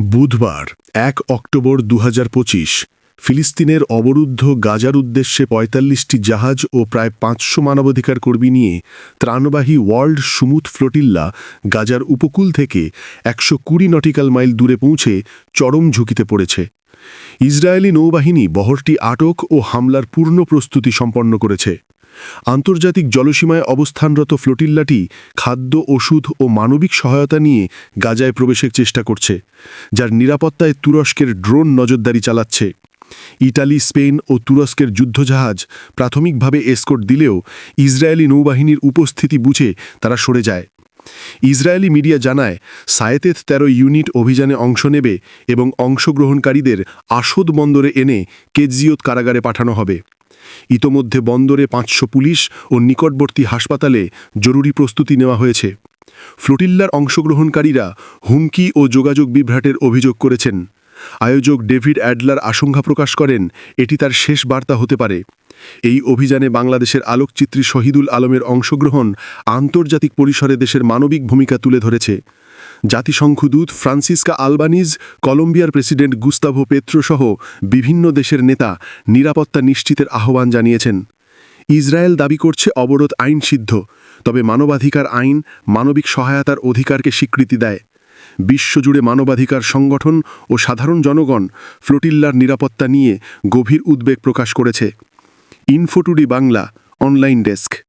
বুধবার, এক অক্টোবর দু হাজার পঁচিশ, ফিলিস্তিনের অবরুদ্ধ গাজার উদ্দেশ্যে পঁয়তাল্লিশটি জাহাজ ও প্রায় পাঁচশো মানবাধিকার কর্মী নিয়ে ত্রাণবাহী ওয়ার্ল্ড সুমুত ফ্লোটিল্লা গাজার উপকূল থেকে একশো কুড়ি নটিক্যাল মাইল দূরে পৌঁছে চরম ঝুঁকিতে পড়েছে। ইসরায়েলি নৌবাহিনী বহরটি আটক ও হামলার পূর্ণ প্রস্তুতি সম্পন্ন করেছে। আন্তর্জাতিক জলসীমায় অবস্থানরত ফ্লোটিল্লাটি খাদ্য, ওষুধ ও মানবিক সহায়তা নিয়ে গাজায় প্রবেশের চেষ্টা করছে, যার নিরাপত্তায় তুরস্কের ড্রোন নজরদারি চালাচ্ছে। ইটালি, স্পেন ও তুরস্কের যুদ্ধজাহাজ প্রাথমিকভাবে এসকোর্ট দিলেও ইসরায়েলি নৌবাহিনীর উপস্থিতি বুঝে তারা সরে যায়। ইসরায়েলি মিডিয়া জানায়, সায়েতেত তেরো ইউনিট অভিযানে অংশ নেবে এবং অংশগ্রহণকারীদের আসদ বন্দরে এনে কেজিয়ত কারাগারে পাঠানো হবে। ইতোমধ্যে বন্দরে পাঁচশো পুলিশ ও নিকটবর্তী হাসপাতালে জরুরি প্রস্তুতি নেওয়া হয়েছে। ফ্লোটিল্লার অংশগ্রহণকারীরা হুমকি ও যোগাযোগ বিভ্রাটের অভিযোগ করেছেন। আয়োজক ডেভিড অ্যাডলার আশঙ্কা প্রকাশ করেন, এটি তার শেষ বার্তা হতে পারে। এই অভিযানে বাংলাদেশের আলোকচিত্রী শহীদুল আলমের অংশগ্রহণ আন্তর্জাতিক পরিসরে দেশের মানবিক ভূমিকা তুলে ধরেছে। জাতিসংঘদূত ফ্রান্সিসকা আলবানিজ, কলম্বিয়ার প্রেসিডেন্ট গুস্তাভো পেত্রো সহ বিভিন্ন দেশের নেতা নিরাপত্তা নিশ্চিতের আহ্বান জানিয়েছেন। ইসরায়েল দাবি করছে অবরোধ আইন সিদ্ধ, তবে মানবাধিকার আইন মানবিক সহায়তার অধিকারকে স্বীকৃতি দেয়। বিশ্বজুড়ে মানবাধিকার সংগঠন ও সাধারণ জনগণ ফ্লোটিল্লার নিরাপত্তা নিয়ে গভীর উদ্বেগ প্রকাশ করেছে। Info Today Bangla, online desk.